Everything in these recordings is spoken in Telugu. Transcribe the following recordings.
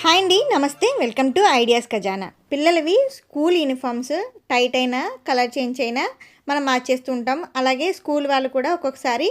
హాయ్ అండి నమస్తే. వెల్కమ్ టు ఐడియాస్ ఖజానా. పిల్లలవి స్కూల్ యూనిఫామ్స్ టైట్ అయినా కలర్ చేంజ్ అయినా మనం మార్చేస్తూ ఉంటాం. అలాగే స్కూల్ వాళ్ళు కూడా ఒక్కొక్కసారి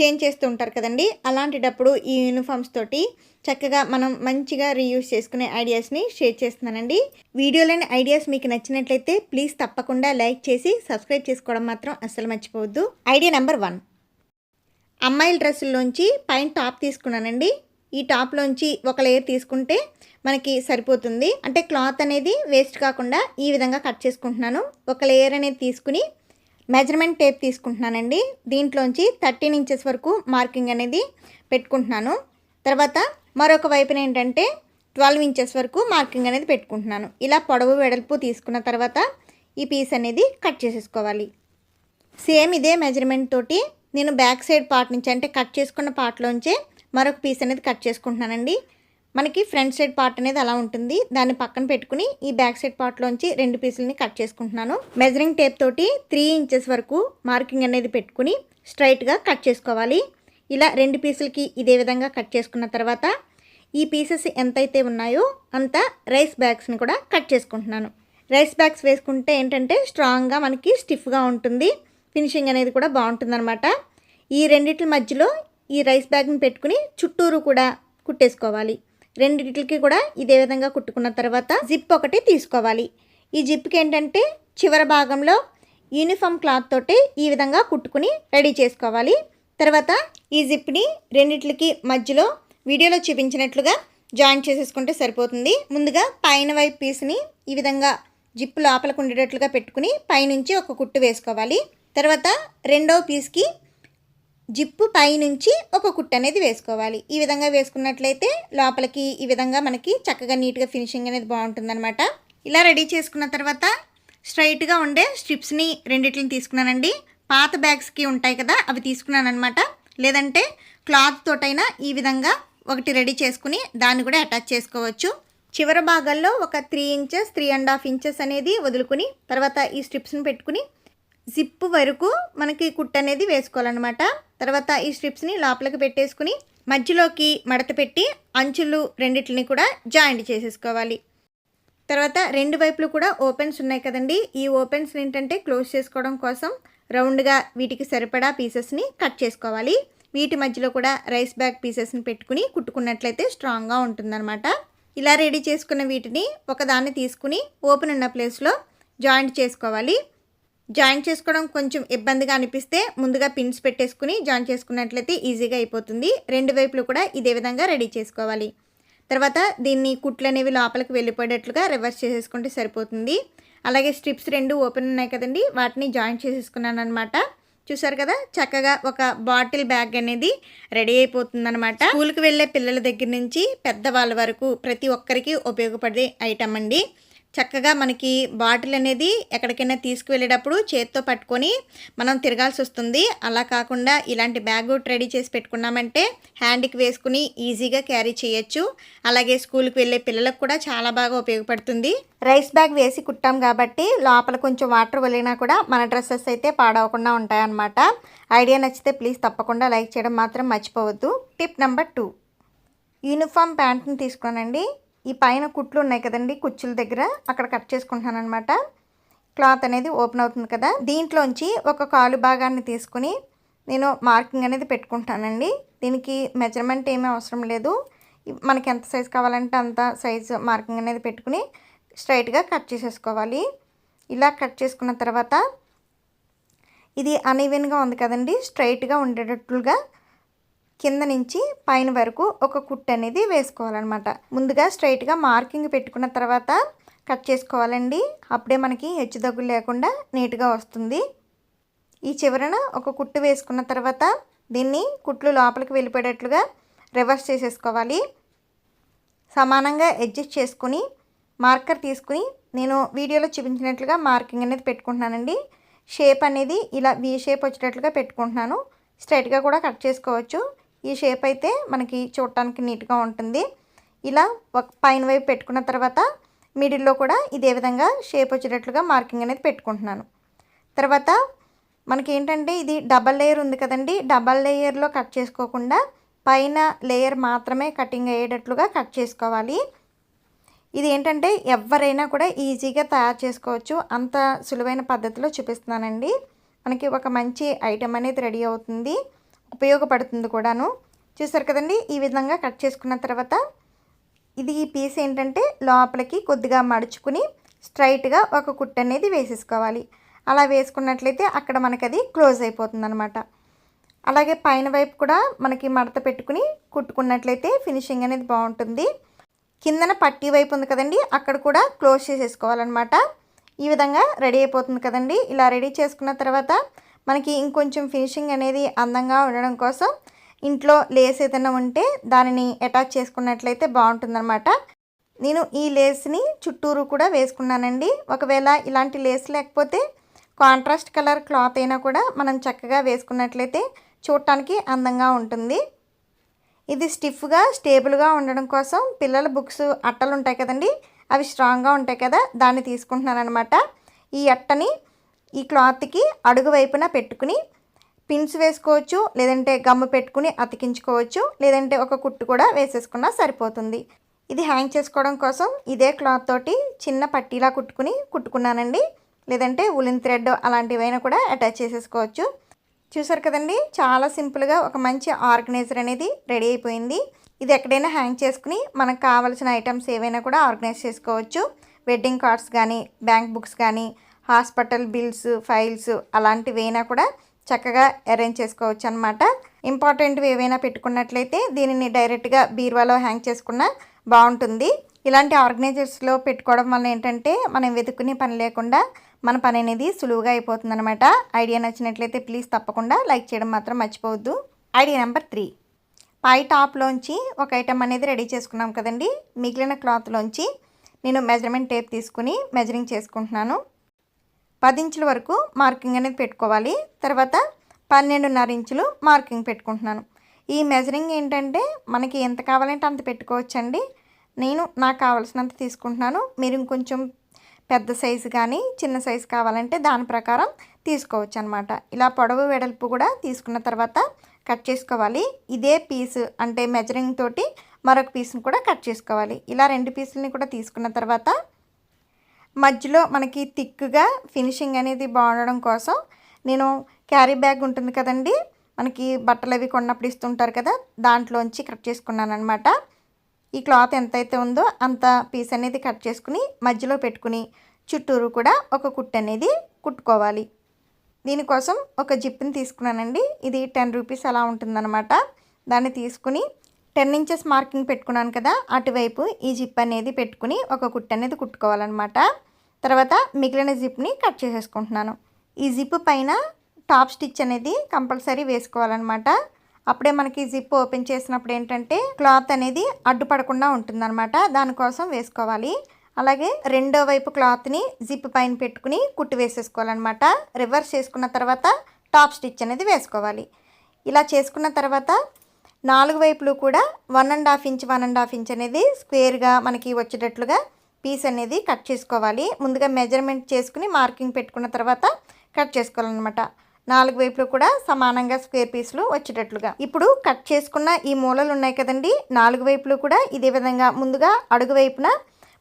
చేంజ్ చేస్తూ ఉంటారు కదండి. అలాంటిటప్పుడు ఈ యూనిఫామ్స్ తోటి చక్కగా మనం మంచిగా రీయూజ్ చేసుకునే ఐడియాస్ని షేర్ చేస్తున్నానండి. వీడియోలోని ఐడియాస్ మీకు నచ్చినట్లయితే ప్లీజ్ తప్పకుండా లైక్ చేసి సబ్స్క్రైబ్ చేసుకోవడం మాత్రం అస్సలు మర్చిపోవద్దు. Idea number one. అమ్మాయిల డ్రెస్సుల్లోంచి పైన టాప్ తీసుకున్నానండి. ఈ టాప్లోంచి ఒక లేయర్ తీసుకుంటే మనకి సరిపోతుంది. అంటే క్లాత్ అనేది వేస్ట్ కాకుండా ఈ విధంగా కట్ చేసుకుంటున్నాను. ఒక లేయర్ అనేది తీసుకుని మెజర్మెంట్ టేప్ తీసుకుంటున్నానండి. దీంట్లోంచి థర్టీన్ ఇంచెస్ వరకు మార్కింగ్ అనేది పెట్టుకుంటున్నాను. తర్వాత మరొక వైపున ఏంటంటే ట్వెల్వ్ ఇంచెస్ వరకు మార్కింగ్ అనేది పెట్టుకుంటున్నాను. ఇలా పొడవు వెడల్పు తీసుకున్న తర్వాత ఈ పీస్ అనేది కట్ చేసేసుకోవాలి. సేమ్ ఇదే మెజర్మెంట్ తోటి నేను బ్యాక్ సైడ్ పార్ట్ నుంచి అంటే కట్ చేసుకున్న పార్ట్లోంచే మరొక పీస్ అనేది కట్ చేసుకుంటున్నానండి. మనకి ఫ్రంట్ సైడ్ పార్ట్ అనేది అలా ఉంటుంది. దాన్ని పక్కన పెట్టుకుని ఈ బ్యాక్ సైడ్ పార్ట్లోంచి రెండు పీసులని కట్ చేసుకుంటున్నాను. మెజరింగ్ టేప్ తోటి త్రీ ఇంచెస్ వరకు మార్కింగ్ అనేది పెట్టుకుని స్ట్రైట్గా కట్ చేసుకోవాలి. ఇలా రెండు పీసులకి ఇదే విధంగా కట్ చేసుకున్న తర్వాత ఈ పీసెస్ ఎంతైతే ఉన్నాయో అంత రైస్ బ్యాగ్స్ని కూడా కట్ చేసుకుంటున్నాను. రైస్ బ్యాగ్స్ వేసుకుంటే ఏంటంటే స్ట్రాంగ్గా మనకి స్టిఫ్గా ఉంటుంది. ఫినిషింగ్ అనేది కూడా బాగుంటుందన్నమాట. ఈ రెండిటి మధ్యలో ఈ రైస్ బ్యాగ్ని పెట్టుకుని చుట్టూరు కూడా కుట్టేసుకోవాలి. రెండింటికి కూడా ఇదే విధంగా కుట్టుకున్న తర్వాత జిప్ ఒకటి తీసుకోవాలి. ఈ జిప్కి ఏంటంటే చివరి భాగంలో యూనిఫామ్ క్లాత్ తోటి ఈ విధంగా కుట్టుకుని రెడీ చేసుకోవాలి. తర్వాత ఈ జిప్ని రెండిట్లకి మధ్యలో వీడియోలో చూపించినట్లుగా జాయిన్ చేసేసుకుంటే సరిపోతుంది. ముందుగా పైన వైపు పీస్ని ఈ విధంగా జిప్ లోపలకు ఉండేటట్లుగా పెట్టుకుని పైనుంచి ఒక కుట్టు వేసుకోవాలి. తర్వాత రెండవ పీస్కి జిప్పు పైనుంచి ఒక కుట్ట అనేది వేసుకోవాలి. ఈ విధంగా వేసుకున్నట్లయితే లోపలికి ఈ విధంగా మనకి చక్కగా నీట్గా ఫినిషింగ్ అనేది బాగుంటుందన్నమాట. ఇలా రెడీ చేసుకున్న తర్వాత స్ట్రైట్గా ఉండే స్ట్రిప్స్ని రెండిట్లని తీసుకున్నానండి. పాత బ్యాగ్స్కి ఉంటాయి కదా అవి తీసుకున్నాను అనమాట లేదంటే క్లాత్ తోటైనా ఈ విధంగా ఒకటి రెడీ చేసుకుని దాన్ని కూడా అటాచ్ చేసుకోవచ్చు. చివరి భాగాల్లో ఒక three inches three and half inches అనేది వదులుకుని తర్వాత ఈ స్ట్రిప్స్ని పెట్టుకుని జిప్ వరకు మనకి కుట్ అనేది వేసుకోవాలన్నమాట. తర్వాత ఈ స్ట్రిప్స్ని లోపలికి పెట్టేసుకుని మధ్యలోకి మడత పెట్టి అంచులు రెండిటిని కూడా జాయింట్ చేసేసుకోవాలి. తర్వాత రెండు వైపులు కూడా ఓపెన్స్ ఉన్నాయి కదండి. ఈ ఓపెన్స్ ఏంటంటే క్లోజ్ చేసుకోవడం కోసం రౌండ్గా వీటికి సరిపడా పీసెస్ని కట్ చేసుకోవాలి. వీటి మధ్యలో కూడా రైస్ బ్యాగ్ పీసెస్ని పెట్టుకుని కుట్టుకున్నట్లయితే స్ట్రాంగ్గా ఉంటుందన్నమాట. ఇలా రెడీ చేసుకున్న వీటిని ఒకదాన్ని తీసుకుని ఓపెన్ ఉన్న ప్లేస్లో జాయింట్ చేసుకోవాలి. జాయిన్ చేసుకోవడం కొంచెం ఇబ్బందిగా అనిపిస్తే ముందుగా పిన్స్ పెట్టేసుకుని జాయిన్ చేసుకున్నట్లయితే ఈజీగా అయిపోతుంది. రెండు వైపులు కూడా ఇదే విధంగా రెడీ చేసుకోవాలి. తర్వాత దీన్ని కుట్లు అనేవి లోపలికి వెళ్ళిపోయేటట్లుగా రివర్స్ చేసేసుకుంటే సరిపోతుంది. అలాగే స్ట్రిప్స్ రెండు ఓపెన్ ఉన్నాయి కదండి వాటిని జాయిన్ చేసేసుకున్నాను అనమాట చూసారు కదా చక్కగా ఒక బాటిల్ బ్యాగ్ అనేది రెడీ అయిపోతుందనమాట స్కూల్కి వెళ్ళే పిల్లల దగ్గర నుంచి పెద్దవాళ్ళ వరకు ప్రతి ఒక్కరికి ఉపయోగపడే ఐటమ్ అండి. చక్కగా మనకి బాటిల్ అనేది ఎక్కడికైనా తీసుకువెళ్ళేటప్పుడు చేత్తో పట్టుకొని మనం తిరగాల్సి వస్తుంది. అలా కాకుండా ఇలాంటి బ్యాగ్ రెడీ చేసి పెట్టుకున్నామంటే హ్యాండ్కి వేసుకుని ఈజీగా క్యారీ చేయొచ్చు. అలాగే స్కూల్కి వెళ్ళే పిల్లలకు కూడా చాలా బాగా ఉపయోగపడుతుంది. రైస్ బ్యాగ్ వేసి కుట్టాం కాబట్టి లోపల కొంచెం వాటర్ వలిగినా కూడా మన డ్రెస్సెస్ అయితే పాడవకుండా ఉంటాయన్నమాట. ఐడియా నచ్చితే ప్లీజ్ తప్పకుండా లైక్ చేయడం మాత్రం మర్చిపోవద్దు. Tip number two. యూనిఫామ్ ప్యాంట్ని తీసుకున్నానండి. ఈ పైన కుట్లు ఉన్నాయి కదండి కుచ్చుల దగ్గర. అక్కడ కట్ చేసుకుంటున్నాను అనమాట క్లాత్ అనేది ఓపెన్ అవుతుంది కదా. దీంట్లోంచి ఒక కాలు భాగాన్ని తీసుకుని నేను మార్కింగ్ అనేది పెట్టుకుంటానండి. దీనికి మెజర్మెంట్ ఏమీ అవసరం లేదు. మనకి ఎంత సైజు కావాలంటే అంత సైజు మార్కింగ్ అనేది పెట్టుకుని స్ట్రైట్గా కట్ చేసేసుకోవాలి. ఇలా కట్ చేసుకున్న తర్వాత ఇది అన్ఈవెన్గా ఉంది కదండి స్ట్రైట్గా ఉండేటట్లుగా కింద నుంచి పైన వరకు ఒక కుట్టు అనేది వేసుకోవాలన్నమాట. ముందుగా స్ట్రైట్గా మార్కింగ్ పెట్టుకున్న తర్వాత కట్ చేసుకోవాలండి. అప్పుడే మనకి హెచ్చు దగ్గులు లేకుండా నీట్గా వస్తుంది. ఈ చివరన ఒక కుట్టు వేసుకున్న తర్వాత దీన్ని కుట్లు లోపలికి వెళ్ళిపోయేటట్లుగా రివర్స్ చేసేసుకోవాలి. సమానంగా అడ్జస్ట్ చేసుకుని మార్కర్ తీసుకుని నేను వీడియోలో చూపించినట్లుగా మార్కింగ్ అనేది పెట్టుకుంటున్నానండి. షేప్ అనేది ఇలా వి షేప్ వచ్చేటట్లుగా పెట్టుకుంటున్నాను. స్ట్రైట్గా కూడా కట్ చేసుకోవచ్చు. ఈ షేప్ అయితే మనకి చూడటానికి నీట్గా ఉంటుంది. ఇలా ఒక పైన వైపు పెట్టుకున్న తర్వాత మిడిల్లో కూడా ఇదే విధంగా షేప్ వచ్చేటట్లుగా మార్కింగ్ అనేది పెట్టుకుంటున్నాను. తర్వాత మనకి ఏంటంటే ఇది డబల్ లేయర్ ఉంది కదండి. డబల్ లేయర్లో కట్ చేసుకోకుండా పైన లేయర్ మాత్రమే కటింగ్ అయ్యేటట్లుగా కట్ చేసుకోవాలి. ఇది ఏంటంటే ఎవరైనా కూడా ఈజీగా తయారు చేసుకోవచ్చు. అంత సులువైన పద్ధతిలో చూపిస్తున్నానండి. మనకి ఒక మంచి ఐటెం అనేది రెడీ అవుతుంది. ఉపయోగపడుతుంది కూడాను. చూసారు కదండి? ఈ విధంగా కట్ చేసుకున్న తర్వాత ఇది ఈ పీస్ ఏంటంటే లోపలికి కొద్దిగా మడుచుకుని స్ట్రైట్గా ఒక కుట్టు అనేది వేసేసుకోవాలి. అలా వేసుకున్నట్లయితే అక్కడ మనకి అది క్లోజ్ అయిపోతుంది అనమాట అలాగే పైన వైపు కూడా మనకి మడత పెట్టుకుని కుట్టుకున్నట్లయితే ఫినిషింగ్ అనేది బాగుంటుంది. కిందన పట్టీ వైపు ఉంది కదండి? అక్కడ కూడా క్లోజ్ చేసేసుకోవాలన్నమాట. ఈ విధంగా రెడీ అయిపోతుంది కదండి? ఇలా రెడీ చేసుకున్న తర్వాత మనకి ఇంకొంచెం ఫినిషింగ్ అనేది అందంగా ఉండడం కోసం ఇంట్లో లేస్ ఏదైనా ఉంటే దానిని అటాచ్ చేసుకున్నట్లయితే బాగుంటుందన్నమాట. నేను ఈ లేస్ని చుట్టూరు కూడా వేసుకున్నానండి. ఒకవేళ ఇలాంటి లేస్ లేకపోతే కాంట్రాస్ట్ కలర్ క్లాత్ అయినా కూడా మనం చక్కగా వేసుకున్నట్లయితే చూడటానికి అందంగా ఉంటుంది. ఇది స్టిఫ్గా స్టేబుల్గా ఉండడం కోసం పిల్లల బుక్స్ అట్టలు ఉంటాయి కదండి. అవి స్ట్రాంగ్గా ఉంటాయి కదా దాన్ని తీసుకుంటున్నాను అనమాట ఈ అట్టని ఈ క్లాత్కి అడుగు వైపున పెట్టుకుని పిన్స్ వేసుకోవచ్చు లేదంటే గమ్ము పెట్టుకుని అతికించుకోవచ్చు లేదంటే ఒక కుట్టు కూడా వేసేసుకున్నా సరిపోతుంది. ఇది హ్యాంగ్ చేసుకోవడం కోసం ఇదే క్లాత్ తోటి చిన్న పట్టీలా కుట్టుకుని కుట్టుకున్నానండి. లేదంటే ఉలిన్ థ్రెడ్ అలాంటివైనా కూడా అటాచ్ చేసేసుకోవచ్చు. చూసారు కదండి చాలా సింపుల్గా ఒక మంచి ఆర్గనైజర్ అనేది రెడీ అయిపోయింది. ఇది ఎక్కడైనా హ్యాంగ్ చేసుకుని మనకు కావాల్సిన ఐటమ్స్ ఏవైనా కూడా ఆర్గనైజ్ చేసుకోవచ్చు. వెడ్డింగ్ కార్డ్స్ కానీ బ్యాంక్ బుక్స్ కానీ హాస్పిటల్ బిల్స్ ఫైల్స్ అలాంటివైనా కూడా చక్కగా అరేంజ్ చేసుకోవచ్చు అనమాట ఇంపార్టెంట్వి ఏవైనా పెట్టుకున్నట్లయితే దీనిని డైరెక్ట్గా బీరువాలో హ్యాంగ్ చేసుకున్న బాగుంటుంది. ఇలాంటి ఆర్గనైజర్స్లో పెట్టుకోవడం వల్ల ఏంటంటే మనం వెతుక్కునే పని లేకుండా మన పని అనేది సులువుగా అయిపోతుంది అనమాట ఐడియా నచ్చినట్లయితే ప్లీజ్ తప్పకుండా లైక్ చేయడం మాత్రం మర్చిపోవద్దు. Idea number three. పై టాప్లోంచి ఒక ఐటమ్ అనేది రెడీ చేసుకున్నాం కదండి. మిగిలిన క్లాత్లోంచి నేను మెజర్మెంట్ టేప్ తీసుకుని మెజరింగ్ చేసుకుంటున్నాను. పది ఇంచుల వరకు మార్కింగ్ అనేది పెట్టుకోవాలి. తర్వాత పన్నెండున్నర ఇంచులు మార్కింగ్ పెట్టుకుంటున్నాను. ఈ మెజరింగ్ ఏంటంటే మనకి ఎంత కావాలంటే అంత పెట్టుకోవచ్చండి. నేను నాకు కావాల్సినంత తీసుకుంటున్నాను. మీరు ఇంకొంచెం పెద్ద సైజు కానీ చిన్న సైజు కావాలంటే దాని ప్రకారం తీసుకోవచ్చు అనమాట ఇలా పొడవు వెడల్పు కూడా తీసుకున్న తర్వాత కట్ చేసుకోవాలి. ఇదే పీస్ అంటే మెజరింగ్ తోటి మరొక పీస్ని కూడా కట్ చేసుకోవాలి. ఇలా రెండు పీసులని కూడా తీసుకున్న తర్వాత మధ్యలో మనకి థిక్గా ఫినిషింగ్ అనేది బాగుండడం కోసం నేను క్యారీ బ్యాగ్ ఉంటుంది కదండి మనకి బట్టలు అవి కొన్నప్పుడు ఇస్తుంటారు కదా దాంట్లోంచి కట్ చేసుకున్నాను అనమాట ఈ క్లాత్ ఎంతైతే ఉందో అంత పీస్ అనేది కట్ చేసుకుని మధ్యలో పెట్టుకుని చుట్టూరు కూడా ఒక కుట్టు అనేది కుట్టుకోవాలి. దీనికోసం ఒక జిప్ని తీసుకున్నానండి ఇది టెన్ రూపీస్ అలా ఉంటుందన్నమాట. దాన్ని తీసుకుని టెన్ ఇంచెస్ మార్కింగ్ పెట్టుకున్నాను కదా అటువైపు ఈ జిప్ అనేది పెట్టుకుని ఒక కుట్టు అనేది కుట్టుకోవాలన్నమాట. తర్వాత మిగిలిన జిప్ని కట్ చేసేసుకుంటున్నాను. ఈ జిప్ పైన టాప్ స్టిచ్ అనేది కంపల్సరీ వేసుకోవాలన్నమాట. అప్పుడే మనకి జిప్ ఓపెన్ చేసినప్పుడు ఏంటంటే క్లాత్ అనేది అడ్డుపడకుండా ఉంటుందన్నమాట. దానికోసం వేసుకోవాలి. అలాగే రెండో వైపు క్లాత్ని జిప్ పైన పెట్టుకుని కుట్టు వేసేసుకోవాలన్నమాట. రివర్స్ చేసుకున్న తర్వాత టాప్ స్టిచ్ అనేది వేసుకోవాలి. ఇలా చేసుకున్న తర్వాత నాలుగు వైపులు కూడా one and half inch one and half inch అనేది స్క్వేర్గా మనకి వచ్చేటట్లుగా పీస్ అనేది కట్ చేసుకోవాలి. ముందుగా మెజర్మెంట్ చేసుకుని మార్కింగ్ పెట్టుకున్న తర్వాత కట్ చేసుకోవాలన్నమాట. నాలుగు వైపులు కూడా సమానంగా స్క్వేర్ పీసులు వచ్చేటట్లుగా. ఇప్పుడు కట్ చేసుకున్న ఈ మూలలు ఉన్నాయి కదండి. నాలుగు వైపులు కూడా ఇదే విధంగా ముందుగా అడుగు వైపున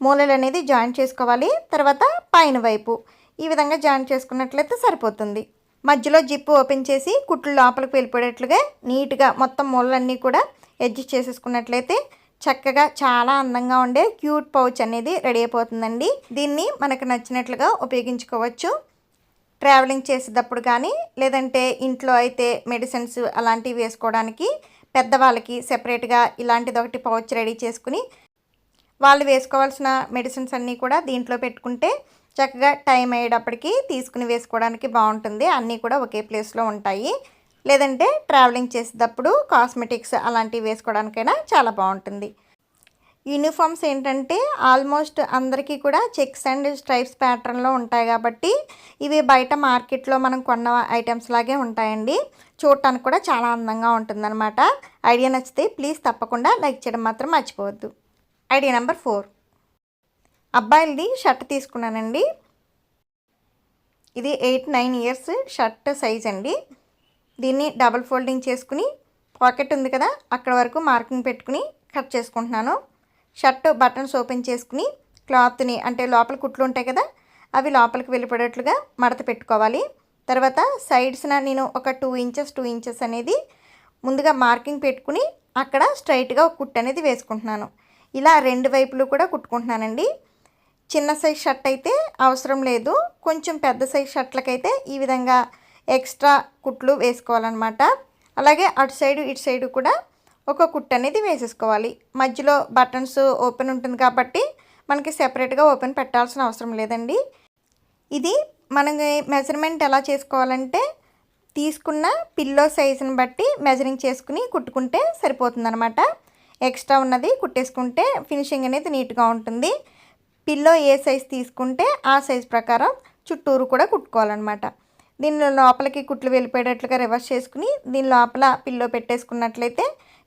మూలలు అనేది జాయిన్ చేసుకోవాలి. తర్వాత పైన వైపు ఈ విధంగా జాయిన్ చేసుకున్నట్లయితే సరిపోతుంది. మధ్యలో జిప్పు ఓపెన్ చేసి కుట్లు లోపలికి వెళ్ళిపోయేటట్లుగా నీట్గా మొత్తం మూలలన్నీ కూడా అడ్జస్ట్ చేసేసుకున్నట్లయితే చక్కగా చాలా అందంగా ఉండే క్యూట్ పౌచ్ అనేది రెడీ అయిపోతుందండి. దీన్ని మనకు నచ్చినట్లుగా ఉపయోగించుకోవచ్చు. ట్రావెలింగ్ చేసేటప్పుడు కానీ లేదంటే ఇంట్లో అయితే మెడిసిన్స్ అలాంటివి వేసుకోవడానికి పెద్దవాళ్ళకి సెపరేట్గా ఇలాంటిది ఒకటి పౌచ్ రెడీ చేసుకుని వాళ్ళు వేసుకోవాల్సిన మెడిసిన్స్ అన్నీ కూడా దీంట్లో పెట్టుకుంటే చక్కగా టైం అయ్యేటప్పటికి తీసుకుని వేసుకోవడానికి బాగుంటుంది. అన్నీ కూడా ఒకే ప్లేస్లో ఉంటాయి. లేదంటే ట్రావెలింగ్ చేసేటప్పుడు కాస్మెటిక్స్ అలాంటివి వేసుకోవడానికైనా చాలా బాగుంటుంది. యూనిఫామ్స్ ఏంటంటే ఆల్మోస్ట్ అందరికీ కూడా చెక్స్ అండ్ స్ట్రైప్స్ ప్యాటర్న్లో ఉంటాయి కాబట్టి ఇవి బయట మార్కెట్లో మనం కొన్న ఐటమ్స్ లాగే ఉంటాయండి. చూడటానికి కూడా చాలా అందంగా ఉంటుందన్నమాట. ఐడియా నచ్చితే ప్లీజ్ తప్పకుండా లైక్ చేయడం మాత్రం మర్చిపోవద్దు. Idea number four. అబ్బాయిలది షర్ట్ తీసుకున్నానండి. ఇది eight nine years shirt size అండి. దీన్ని డబుల్ ఫోల్డింగ్ చేసుకుని పాకెట్ ఉంది కదా అక్కడ వరకు మార్కింగ్ పెట్టుకుని కట్ చేసుకుంటున్నాను. షర్ట్ బటన్స్ ఓపెన్ చేసుకుని క్లాత్ని అంటే లోపల కుట్లు ఉంటాయి కదా అవి లోపలికి వెళ్ళిపడేట్లుగా మడత పెట్టుకోవాలి. తర్వాత సైడ్స్న నేను ఒక టూ ఇంచెస్ టూ ఇంచెస్ అనేది ముందుగా మార్కింగ్ పెట్టుకుని అక్కడ స్ట్రైట్గా ఒక కుట్టు అనేది వేసుకుంటున్నాను. ఇలా రెండు వైపులు కూడా కుట్టుకుంటున్నానండి. చిన్న సైజ్ షర్ట్ అయితే అవసరం లేదు. కొంచెం పెద్ద సైజ్ షర్ట్లకైతే ఈ విధంగా ఎక్స్ట్రా కుట్లు వేసుకోవాలన్నమాట. అలాగే అటు సైడు ఇటు సైడు కూడా ఒక కుట్టు అనేది వేసేసుకోవాలి. మధ్యలో బటన్స్ ఓపెన్ ఉంటుంది కాబట్టి మనకి సెపరేట్గా ఓపెన్ పెట్టాల్సిన అవసరం లేదండి. ఇది మనం మెజర్మెంట్ ఎలా చేసుకోవాలంటే తీసుకున్న పిల్లో సైజుని బట్టి మెజరింగ్ చేసుకుని కుట్టుకుంటే సరిపోతుందనమాట ఎక్స్ట్రా ఉన్నది కుట్టేసుకుంటే ఫినిషింగ్ అనేది నీట్గా ఉంటుంది. పిల్లో ఏ సైజ్ తీసుకుంటే ఆ సైజ్ ప్రకారం చుట్టూరు కూడా కుట్టుకోవాలన్నమాట. దీని లోపలికి కుట్లు వెళ్ళిపోయేటట్లుగా రివర్స్ చేసుకుని దీని లోపల పిల్లో పెట్టేసుకున్నట్లయితే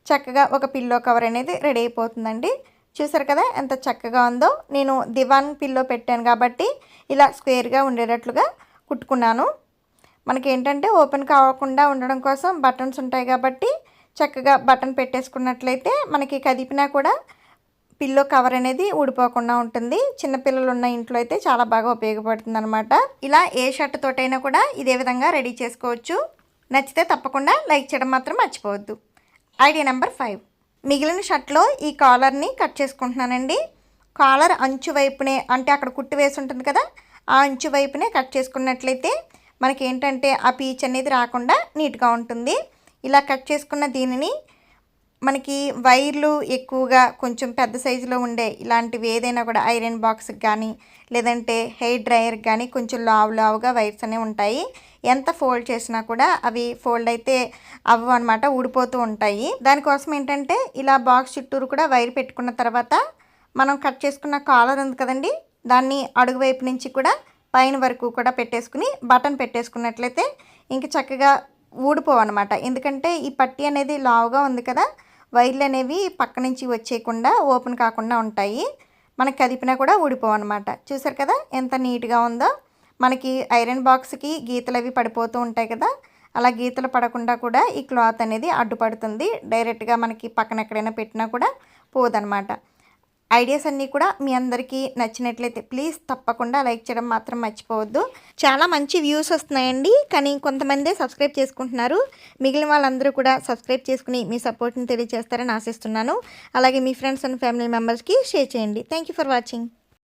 చక్కగా ఒక పిల్లో కవర్ అనేది రెడీ అయిపోతుందండి. చూసారు కదా ఎంత చక్కగా ఉందో. నేను దివాన్ పిల్లో పెట్టాను కాబట్టి ఇలా స్క్వేర్గా ఉండేటట్లుగా కుట్టుకున్నాను. మనకి ఏంటంటే ఓపెన్ కావకుండా ఉండడం కోసం బటన్స్ ఉంటాయి కాబట్టి చక్కగా బటన్ పెట్టేసుకున్నట్లయితే మనకి కదిపినా కూడా పిల్లో కవర్ అనేది ఊడిపోకుండా ఉంటుంది. చిన్నపిల్లలు ఉన్న ఇంట్లో అయితే చాలా బాగా ఉపయోగపడుతుంది అనమాట ఇలా ఏ షర్ట్ తోటైనా కూడా ఇదే విధంగా రెడీ చేసుకోవచ్చు. నచ్చితే తప్పకుండా లైక్ చేయడం మాత్రం మర్చిపోవద్దు. Idea number five. మిగిలిన షర్ట్లో ఈ కాలర్ని కట్ చేసుకుంటున్నానండి. కాలర్ అంచు వైపునే అంటే అక్కడ కుట్టు వేసి ఉంటుంది కదా ఆ అంచు వైపునే కట్ చేసుకున్నట్లయితే మనకి ఏంటంటే ఆ పీచ్ అనేది రాకుండా నీట్గా ఉంటుంది. ఇలా కట్ చేసుకున్న దీనిని మనకి వైర్లు ఎక్కువగా కొంచెం పెద్ద సైజులో ఉండే ఇలాంటివి ఏదైనా కూడా ఐరన్ బాక్స్కి కానీ లేదంటే హెయిర్ డ్రైయర్కి కానీ కొంచెం లావు లావుగా వైర్స్ అనేవి ఉంటాయి. ఎంత ఫోల్డ్ చేసినా కూడా అవి ఫోల్డ్ అయితే అవ్వ అనమాట ఊడిపోతూ ఉంటాయి. దానికోసం ఏంటంటే ఇలా బాక్స్ చుట్టూరు కూడా వైర్ పెట్టుకున్న తర్వాత మనం కట్ చేసుకున్న కాలర్ ఉంది కదండి దాన్ని అడుగు వైపు నుంచి కూడా పైన వరకు కూడా పెట్టేసుకుని బటన్ పెట్టేసుకున్నట్లయితే ఇంక చక్కగా ఊడిపోవన్నమాట ఎందుకంటే ఈ పట్టి అనేది లావుగా ఉంది కదా వైర్లు అనేవి పక్క నుంచి వచ్చేయకుండా ఓపెన్ కాకుండా ఉంటాయి. మనకి కదిపినా కూడా ఊడిపోవన్నమాట. చూసారు కదా ఎంత నీట్గా ఉందో. మనకి ఐరన్ బాక్స్కి గీతలు అవి పడిపోతూ ఉంటాయి కదా. అలా గీతలు పడకుండా కూడా ఈ క్లాత్ అనేది అడ్డుపడుతుంది. డైరెక్ట్గా మనకి పక్కన ఎక్కడైనా పెట్టినా కూడా పోదనమాట ఐడియాస్ అన్నీ కూడా మీ అందరికీ నచ్చినట్లయితే ప్లీజ్ తప్పకుండా లైక్ చేయడం మాత్రం మర్చిపోవద్దు. చాలా మంచి వ్యూస్ వస్తున్నాయండి. కానీ కొంతమందే సబ్స్క్రైబ్ చేసుకుంటున్నారు. మిగిలిన వాళ్ళందరూ కూడా సబ్స్క్రైబ్ చేసుకుని మీ సపోర్ట్ని తెలియజేస్తారని ఆశిస్తున్నాను. అలాగే మీ ఫ్రెండ్స్ అండ్ ఫ్యామిలీ మెంబర్స్కి షేర్ చేయండి. Thank for watching.